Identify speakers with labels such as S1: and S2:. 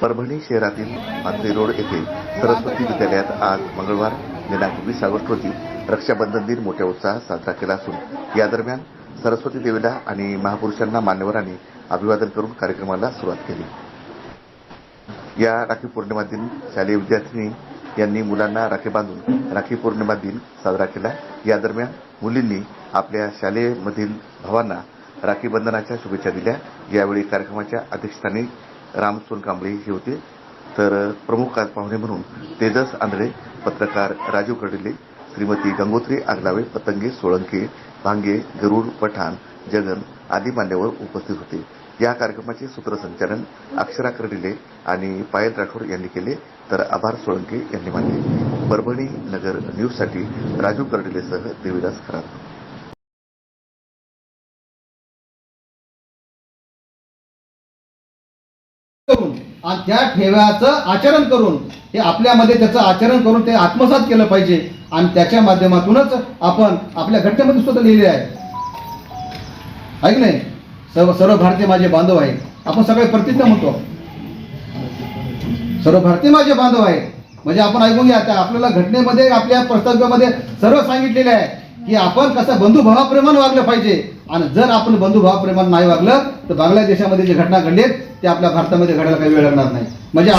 S1: परभणी शहरातील मांजरी रोड येथे सरस्वती विद्यालयात आज मंगळवार दिनांक वीस ऑगस्ट रोजी रक्षाबंधन दिन मोठ्या उत्साहात साजरा केला असून या दरम्यान सरस्वती देवीला आणि महापुरुषांना मान्यवरांनी अभिवादन करून कार्यक्रमाला सुरुवात केली. या राखी पौर्णिमा दिन शालेय विद्यार्थिनी यांनी मुलांना राखी बांधून राखी पौर्णिमा दिन साजरा केला. या दरम्यान मुलींनी आपल्या शालेमधील भावांना राखीबंधनाच्या शुभेच्छा दिल्या. यावेळी कार्यक्रमाच्या अध्यक्षस्थानी रामसून कांबळे हे होते. तर प्रमुख पाहुणे म्हणून तेजस आंधळे पत्रकार राजू कर्डिले श्रीमती गंगोत्री आगलावे पतंगे सोळंके भांगे गरुड पठाण जगन आदी मान्यवर उपस्थित होते. या कार्यक्रमाचे सूत्रसंचालन अक्षरा कर्डिले आणि पायल राठोड यांनी केले. तर आभार सोळंके यांनी मानले. परभणी नगर न्यूजसाठी राजू कर्डिलेसह देवीदास खरात.
S2: आणि त्या ठेव्याचं आचरण करून हे आपल्यामध्ये त्याचं आचरण करून ते आत्मसात केलं पाहिजे. आणि त्याच्या माध्यमातूनच आपण आपल्या घटनेमध्ये सुद्धा लिहिले आहे. ऐक नाही? सर्व सर्व भारतीय माझे बांधव आहे आपण सगळे प्रतिज्ञा म्हणतो. सर्व भारतीय माझे बांधव आहे म्हणजे आपण ऐकून घ्या त्या आपल्याला घटनेमध्ये आपल्या प्रस्तावामध्ये सर्व सांगितलेले आहे की आपण कसं बंधुभावाप्रेमानं वागलं पाहिजे. आणि जर आपण बंधुभावाप्रेमानं नाही वागलं तर बांगलादेशामध्ये जे घटना घडली ते आपल्या भारतामध्ये घडायला काही वेळ लागणार नाही. म्हणजे